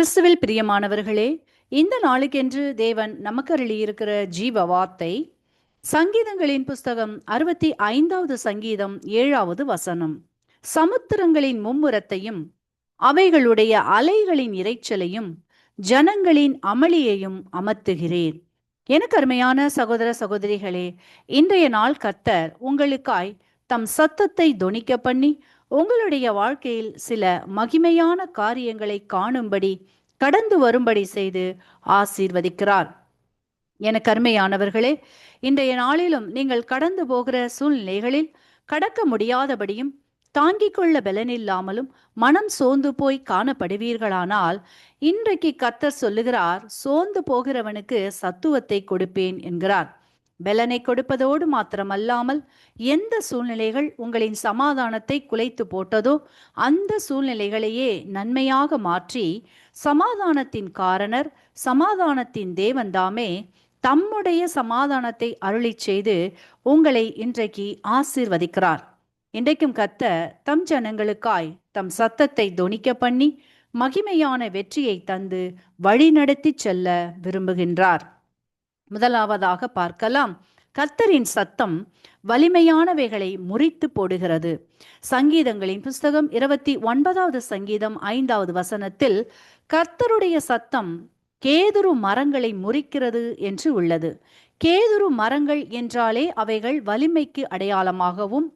கிறிஸ்துவில் பிரியமானவர்களே இந்த நாளுக்கென்று தேவன் நமக்கு அருளியிருக்கிற ஜீவ வார்த்தை சங்கீதங்களின் புஸ்தகம் அறுபத்தி ஐந்தாவது சங்கீதம் ஏழாவது வசனம். சமுத்திரங்களின் மும்முரத்தையும் அவைகளுடைய அலைகளின் இறைச்சலையும் ஜனங்களின் அமளியையும் அமர்த்துகிறேன் எனக்கு அருமையான சகோதர சகோதரிகளே இன்றைய நாள் கத்தர் உங்களுக்காய் தம் சத்தத்தை தொனிக்க பண்ணி உங்களுடைய வாழ்க்கையில் சில மகிமையான காரியங்களை காணும்படி கடந்து வரும்படி செய்து ஆசீர்வதிக்கிறார். என அருமையானவர்களே இன்றைய நாளிலும் நீங்கள் கடந்து போகிற சூழ்நிலைகளில் கடக்க முடியாதபடியும் தாங்கிக் கொள்ள பலனில்லாமலும் மனம் சோர்ந்து போய் காணப்படுவீர்களானால் இன்றைக்கு கத்தர் சொல்லுகிறார் சோர்ந்து போகிறவனுக்கு சத்துவத்தை கொடுப்பேன் என்கிறார். பலனை கொடுப்பதோடு மாத்திரமல்லாமல் எந்த சூழ்நிலைகள் உங்களின் சமாதானத்தை குலைத்து போட்டதோ அந்த சூழ்நிலைகளையே நன்மையாக மாற்றி சமாதானத்தின் காரணர் சமாதானத்தின் தேவன்தாமே தம்முடைய சமாதானத்தை அருளிச் செய்து உங்களை இன்றைக்கு ஆசீர்வதிக்கிறார். இன்றைக்கும் கத்த தம் ஜனங்களுக்காய் தம் சத்தத்தை தொனிக்க பண்ணி மகிமையான வெற்றியை தந்து வழிநடத்தி செல்ல விரும்புகின்றார். முதலாவதாக பார்க்கலாம். கர்த்தரின் சத்தம் வலிமையானவைகளை முறித்து போடுகிறது. சங்கீதங்களின் புஸ்தகம் இருபத்தி ஒன்பதாவது சங்கீதம் ஐந்தாவது வசனத்தில் கர்த்தருடைய சத்தம் கேதுரு மரங்களை முறிக்கிறது என்று உள்ளது. கேதுரு மரங்கள் என்றாலே அவைகள் வலிமைக்கு அடையாளமாகவும்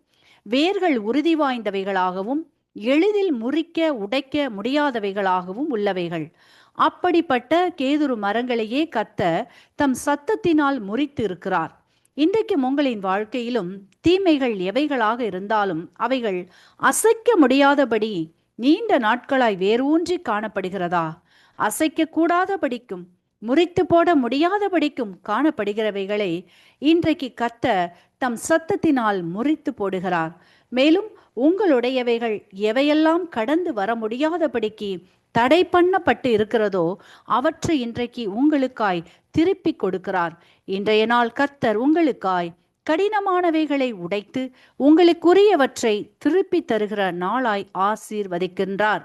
வேர்கள் உறுதி வாய்ந்தவைகளாகவும் எளிதில் முறிக்க உடைக்க முடியாதவைகளாகவும் உள்ளவைகள். அப்படிப்பட்ட கேதுரு மரங்களையே கத்த தம் சத்தத்தினால் முறித்து இருக்கிறார் இன்றைக்கு உங்களின் வாழ்க்கையிலும் தீமைகள் எவைகளாக இருந்தாலும் அவைகள் அசைக்க முடியாதபடி நீண்ட நாட்களாய் வேரூன்றி காணப்படுகிறதா? அசைக்க கூடாதபடிக்கும் முறித்து போட முடியாதபடிக்கும் காணப்படுகிறவைகளை இன்றைக்கு கத்த தம் சத்தத்தினால் முறித்து போடுகிறார். மேலும் உங்களுடையவைகள் எவையெல்லாம் கடந்து வர முடியாதபடிக்கு தடை பண்ணப்பட்டு இருக்கிறதோ அவற்றை இன்றைக்கு உங்களுக்காய் திருப்பி கொடுக்கிறார். இன்றைய நாள் கர்த்தர் உங்களுக்காய் கடினமானவைகளை உடைத்து உங்களுக்குரியவற்றை திருப்பி தருகிற நாளாய் ஆசீர்வதிக்கின்றார்.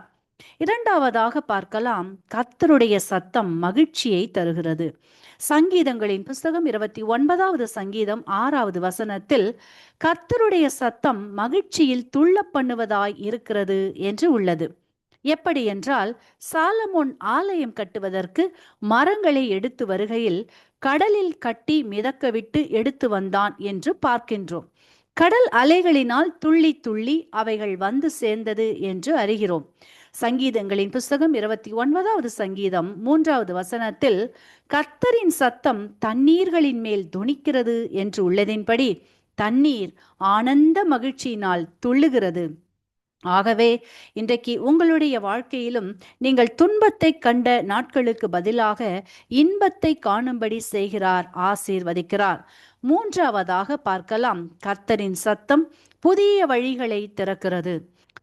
இரண்டாவதாக பார்க்கலாம் கத்தருடைய சத்தம் மகிழ்ச்சியை தருகிறது. சங்கீதங்களின் புஸ்தகம் இருபத்தி ஒன்பதாவது சங்கீதம் ஆறாவது வசனத்தில் கர்த்தருடைய சத்தம் மகிழ்ச்சியில் துள்ள பண்ணுவதாய் இருக்கிறது என்று உள்ளது. எப்படி என்றால் சாலமோன் ஆலயம் கட்டுவதற்கு மரங்களை எடுத்து வருகையில் கடலில் கட்டி மிதக்க விட்டு எடுத்து வந்தான் என்று பார்க்கின்றோம். கடல் அலைகளினால் துள்ளி துள்ளி அவைகள் வந்து சேர்ந்தது என்று அறிகிறோம். சங்கீதங்களின் புஸ்தகம் இருபத்தி ஒன்பதாவது சங்கீதம் மூன்றாவது வசனத்தில் கர்த்தரின் சத்தம் தண்ணீர்களின் மேல் துணிக்கிறது என்று உள்ளதின்படி தண்ணீர் ஆனந்த மகிழ்ச்சியினால் துள்ளுகிறது. ஆகவே இன்றைக்கு உங்களுடைய வாழ்க்கையிலும் நீங்கள் துன்பத்தை கண்ட நாட்களுக்கு பதிலாக இன்பத்தை காணும்படி செய்கிறார் ஆசீர்வதிக்கிறார். மூன்றாவதாக பார்க்கலாம் கர்த்தரின் சத்தம் புதிய வழிகளை திறக்கிறது.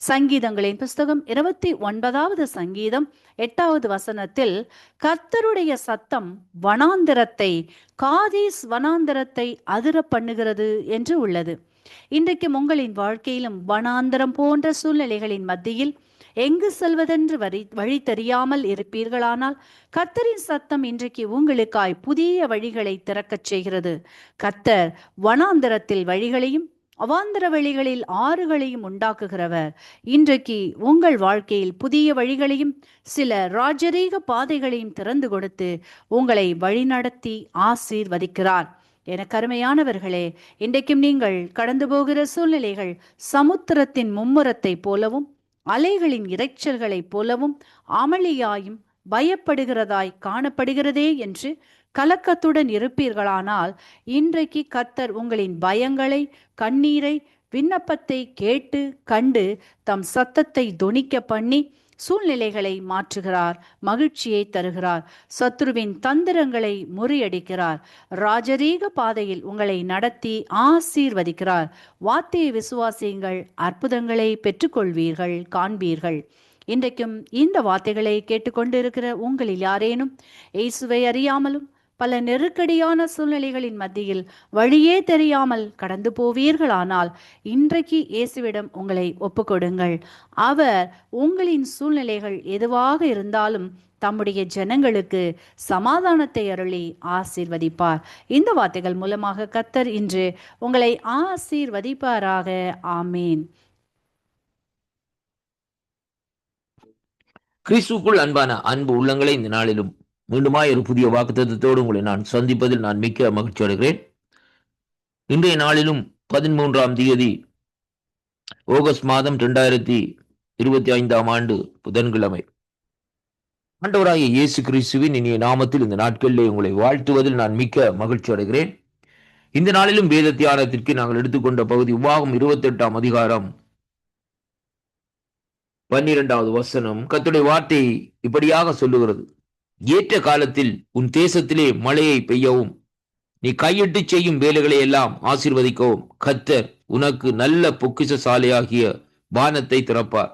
சங்கீதங்களின் புஸ்தகம் இருபத்தி ஒன்பதாவது சங்கீதம் எட்டாவது வசனத்தில் கர்த்தருடைய சத்தம் வனாந்திரத்தை காதீஸ் வனாந்திரத்தை அதிர பண்ணுகிறது என்று உள்ளது. இன்றைக்கு உங்களின் வாழ்க்கையிலும் வனாந்தரம் போன்ற சூழ்நிலைகளின் மத்தியில் எங்கு செல்வதென்று வரி வழி தெரியாமல் இருப்பீர்களானால் கத்தரின் சத்தம் இன்றைக்கு உங்களுக்காய் புதிய வழிகளை திறக்கச் செய்கிறது. கத்தர் வனாந்திரத்தில் வழிகளையும் அவாந்தர வழிகளில் ஆறுகளையும் உண்டாக்குகிறவர். இன்றைக்கு உங்கள் வாழ்க்கையில் புதிய வழிகளையும் சில ராஜரீக பாதைகளையும் திறந்து கொடுத்து உங்களை வழிநடத்தி ஆசீர்வதிக்கிறார். என கருமையானவர்களே இன்றைக்கும் நீங்கள் கடந்து போகிற சூழ்நிலைகள் சமுத்திரத்தின் மும்முரத்தை போலவும் அலைகளின் இரைச்சல்களைப் போலவும் அமளியாயும் பயப்படுகிறதாய் காணப்படுகிறதே என்று கலக்கத்துடன் இருப்பீர்களானால் இன்றைக்கு கத்தர் உங்களின் பயங்களை கண்ணீரை விண்ணப்பத்தை கேட்டு கண்டு தம் சத்தத்தை தொனிக்க பண்ணி சூழ்நிலைகளை மாற்றுகிறார் மகிழ்ச்சியை தருகிறார் சத்ருவின் தந்திரங்களை முறியடிக்கிறார் ராஜரீக பாதையில் உங்களை நடத்தி ஆசீர்வதிக்கிறார். வார்த்தையை விசுவாசியுங்கள் அற்புதங்களை பெற்றுக்கொள்வீர்கள் காண்பீர்கள். இன்றைக்கும் இந்த வார்த்தைகளை கேட்டுக்கொண்டிருக்கிற உங்களில் யாரேனும் இயேசுவை அறியாமலும் பல நெருக்கடியான சூழ்நிலைகளின் மத்தியில் வழியே தெரியாமல் கடந்து போவீர்களானால் இன்றைக்கு இயேசுவிடம் உங்களை ஒப்புக்கொடுங்கள். அவர் உங்களின் சூழ்நிலைகள் எதுவாக இருந்தாலும் தம்முடைய ஜனங்களுக்கு சமாதானத்தை அருளி ஆசீர்வதிப்பார். இந்த வார்த்தைகள் மூலமாக கத்தர் இன்று உங்களை ஆசீர்வதிப்பாராக. ஆமீன். கிறிஸ்துக்குள் அன்பான அன்பு உள்ளங்களை இந்த நாளிலும் மீண்டுமாய் ஒரு புதிய வாக்குத்தத்தோடு உங்களை நான் சந்திப்பதில் நான் மிக்க மகிழ்ச்சி அடைகிறேன். இன்றைய நாளிலும் பதிமூன்றாம் தேதி ஆகஸ்ட் மாதம் இரண்டாயிரத்தி இருபத்தி ஐந்தாம் ஆண்டு புதன்கிழமை. ஆண்டவராகிய இயேசு கிறிஸ்துவின் இனிய நாமத்தில் இந்த நாட்களிலே உங்களை வாழ்த்துவதில் நான் மிக்க மகிழ்ச்சி அடைகிறேன். இந்த நாளிலும் வேத தியானத்திற்கு நாங்கள் எடுத்துக்கொண்ட பகுதி உபாகம் இருபத்தி எட்டாம் அதிகாரம் பன்னிரெண்டாவது வசனம். கத்துடைய வார்த்தை இப்படியாக சொல்லுகிறது. ஏற்ற காலத்தில் உன் தேசத்திலே மழையை பெய்யவும் நீ கையிட்டு செய்யும் வேலைகளை எல்லாம் ஆசீர்வதிக்கவும். கத்தர் உனக்கு நல்ல பொக்கிச சாலையாகிய வானத்தை திறப்பார்.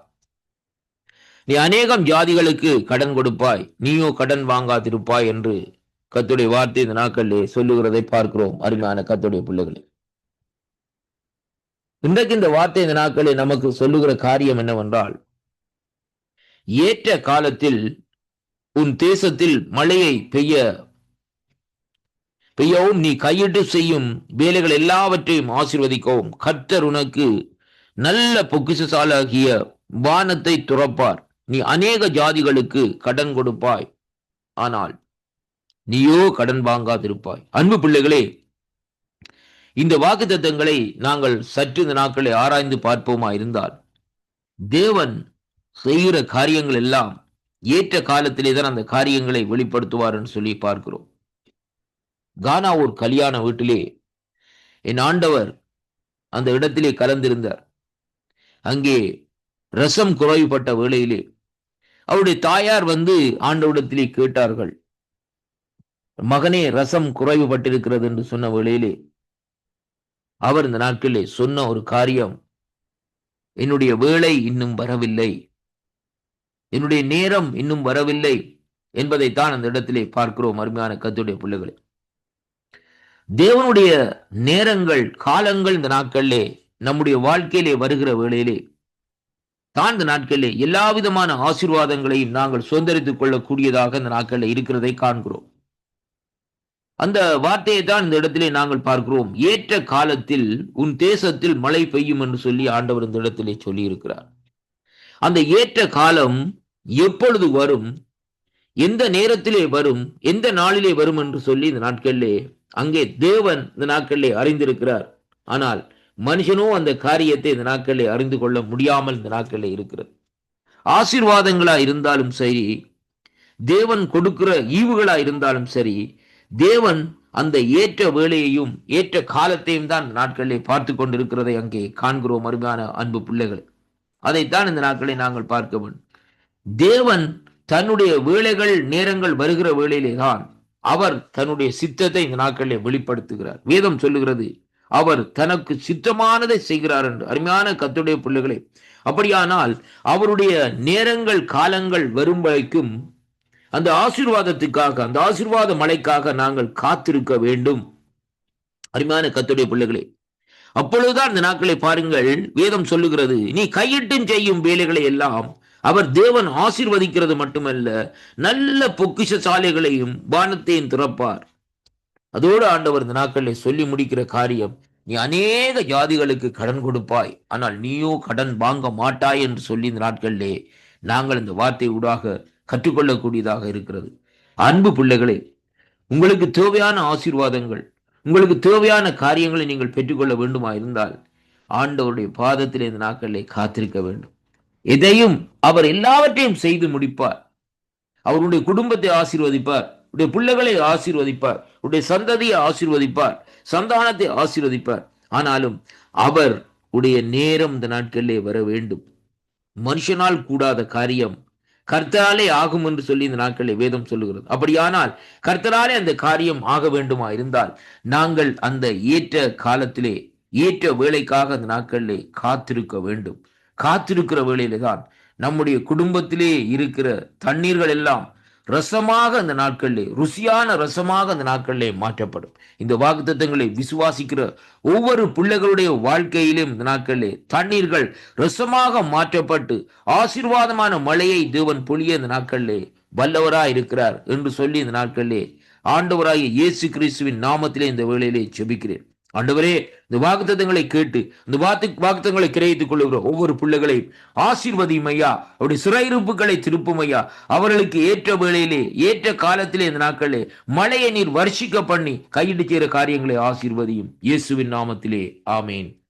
நீ அநேகம் ஜாதிகளுக்கு கடன் கொடுப்பாய். நீயோ கடன் வாங்காதிருப்பாய் என்று கத்துடைய வார்த்தை இந்த நாட்களிலே சொல்லுகிறதை பார்க்கிறோம். அருமையான கத்துடைய பிள்ளைகளே. இன்றைக்கு இந்த வார்த்தை இந்த நாட்களில் நமக்கு சொல்லுகிற காரியம் என்னவென்றால் ஏற்ற காலத்தில் உன் தேசத்தில் மழையை பெய்ய பெய்யவும் நீ கையிட்டு செய்யும் வேலைகள் எல்லாவற்றையும் ஆசிர்வதிக்கவும். கர்த்தர் உனக்கு நல்ல பொக்கிசசாலாகிய வானத்தை துறப்பார். நீ அநேக ஜாதிகளுக்கு கடன் கொடுப்பாய். ஆனால் நீயோ கடன் வாங்காதிருப்பாய். அன்பு பிள்ளைகளே இந்த வாக்குத்தத்தங்களை நாங்கள் சற்று இந்த நாட்களை ஆராய்ந்து பார்ப்போமா இருந்தால் தேவன் செய்கிற காரியங்கள் எல்லாம் ஏற்ற காலத்திலே தான் அந்த காரியங்களை வெளிப்படுத்துவார் என்று சொல்லி பார்க்கிறோம். கானா ஒரு கல்யாண வீட்டிலே என் ஆண்டவர் அந்த இடத்திலே கலந்திருந்தார். அங்கே ரசம் குறைவுபட்ட வேளையிலே அவருடைய தாயார் வந்து ஆண்டவிடத்திலே கேட்டார்கள் மகனே ரசம் குறைவுபட்டிருக்கிறது என்று சொன்ன வேளையிலே அவர் இந்த நாட்களிலே சொன்ன ஒரு காரியம் என்னுடைய வேலை இன்னும் வரவில்லை. என்னுடைய நேரம் இன்னும் வரவில்லை என்பதைத்தான் அந்த இடத்திலே பார்க்கிறோம் அருமையான கத்துடைய பிள்ளைகளை. தேவனுடைய நேரங்கள் காலங்கள் இந்த நாட்களிலே நம்முடைய வாழ்க்கையிலே வருகிற வேளையிலே தான் இந்த நாட்களிலே எல்லா விதமான ஆசீர்வாதங்களையும் நாங்கள் சுதந்திரித்துக் கொள்ளக்கூடியதாக இந்த நாட்களில் இருக்கிறதை காண்கிறோம். அந்த வார்த்தையை தான் இந்த இடத்திலே நாங்கள் பார்க்கிறோம். ஏற்ற காலத்தில் உன் தேசத்தில் மழை பெய்யும் என்று சொல்லி ஆண்டவர் இந்த இடத்திலே சொல்லி இருக்கிறார் அந்த ஏற்ற காலம் எப்பொழுது வரும்? எந்த நேரத்திலே வரும்? எந்த நாளிலே வரும் என்று சொல்லி இந்த நாட்களிலே அங்கே தேவன் இந்த நாட்களிலே அறிந்திருக்கிறார். ஆனால் மனுஷனோ அந்த காரியத்தை இந்த நாட்களிலே அறிந்து கொள்ள முடியாமல் இந்த நாட்களிலே இருக்கிறது. ஆசீர்வாதங்களா இருந்தாலும் சரி தேவன் கொடுக்கிற ஈவுகளா இருந்தாலும் சரி தேவன் அந்த ஏற்ற வேலையையும் ஏற்ற காலத்தையும் தான் இந்த நாட்களிலே பார்த்து கொண்டிருக்கிறதை அங்கே காண்கிறோம் அருமையான அன்பு பிள்ளைகள். அதைத்தான் இந்த நாட்களை நாங்கள் பார்க்க வேண்டும். தேவன் தன்னுடைய வேலைகள் நேரங்கள் வருகிற வேளையிலே தான் அவர் தன்னுடைய சித்தத்தை இந்த நாட்களில் வெளிப்படுத்துகிறார். வேதம் சொல்லுகிறது அவர் தனக்கு சித்தமானதை செய்கிறார் என்று. அருமையான கத்துடைய பிள்ளைகளே அப்படியானால் அவருடைய நேரங்கள் காலங்கள் வரும் வரைக்கும் அந்த ஆசீர்வாதத்துக்காக அந்த ஆசீர்வாத மழைக்காக நாங்கள் காத்திருக்க வேண்டும். அருமையான கத்துடைய பிள்ளைகளே அப்பொழுதுதான் இந்த நாட்களை பாருங்கள் வேதம் சொல்லுகிறது நீ கையிட்டும் செய்யும் வேலைகளை எல்லாம் அவர் தேவன் ஆசீர்வதிக்கிறது மட்டுமல்ல நல்ல பொக்கிஷ சாலைகளையும் வானத்தையும் திறப்பார். அதோடு ஆண்டவர் இந்த நாட்களில் சொல்லி முடிக்கிற காரியம் நீ அநேக ஜாதிகளுக்கு கடன் கொடுப்பாய் ஆனால் நீயோ கடன் வாங்க மாட்டாய் என்று சொல்லி இந்த நாட்களிலே நாங்கள் இந்த வார்த்தை ஊடாக கற்றுக்கொள்ளக்கூடியதாக இருக்கிறது. அன்பு பிள்ளைகளே உங்களுக்கு தேவையான ஆசீர்வாதங்கள் உங்களுக்கு தேவையான காரியங்களை நீங்கள் பெற்றுக்கொள்ள வேண்டுமா இருந்தால் ஆண்டவருடைய பாதத்தில் இந்த நாட்களிலே காத்திருக்க வேண்டும். எதையும் அவர் எல்லாவற்றையும் செய்து முடிப்பார். அவருடைய குடும்பத்தை ஆசீர்வதிப்பார். உடைய பிள்ளைகளை ஆசீர்வதிப்பார். உடைய சந்ததியை ஆசீர்வதிப்பார். சந்தானத்தை ஆசீர்வதிப்பார். ஆனாலும் அவர் உடைய நேரம் இந்த நாட்களிலே வர வேண்டும். மனுஷனால் கூடாத காரியம் கர்த்தராலே ஆகும் என்று சொல்லி இந்த நாட்களில் வேதம் சொல்லுகிறது. அப்படியானால் கர்த்தராலே அந்த காரியம் ஆக வேண்டுமா இருந்தால் நாங்கள் அந்த ஏற்ற காலத்திலே ஏற்ற வேலைக்காக அந்த நாட்களிலே காத்திருக்க வேண்டும். காத்திருக்கிற வேளையிலே தான் நம்முடைய குடும்பத்திலே இருக்கிற தண்ணீர்கள் எல்லாம் ரசமாக அந்த நாட்களிலே ருசியான ரசமாக அந்த நாட்களிலே மாற்றப்படும். இந்த வாக்குத்தத்தங்களை விசுவாசிக்கிற ஒவ்வொரு பிள்ளைகளுடைய வாழ்க்கையிலும் இந்த நாட்களிலே தண்ணீர்கள் ரசமாக மாற்றப்பட்டு ஆசீர்வாதமான மழையை தேவன் பொழிய இந்த நாட்களிலே வல்லவராய் இருக்கிறார் என்று சொல்லி இந்த நாட்களிலே ஆண்டவராகிய இயேசு கிறிஸ்துவின் நாமத்திலே இந்த வேளையிலே ஜெபிக்கிறேன் ஆண்டவரே இந்த வாக்குத்தங்களை கேட்டு இந்த வாக்கு வாக்குத்தங்களை கிரகித்துக் கொள்ளுகிற ஒவ்வொரு பிள்ளைகளையும் ஆசீர்வதியும் ஐயா. அவருடைய சிறையிருப்புகளை திருப்பும் ஐயா. அவர்களுக்கு ஏற்ற வேளையிலே ஏற்ற காலத்திலே இந்த நாட்களிலே மழையை நீர் வர்ஷிக்க பண்ணி கையிட்டு சேர காரியங்களை ஆசீர்வதியும். இயேசுவின் நாமத்திலே. ஆமேன்.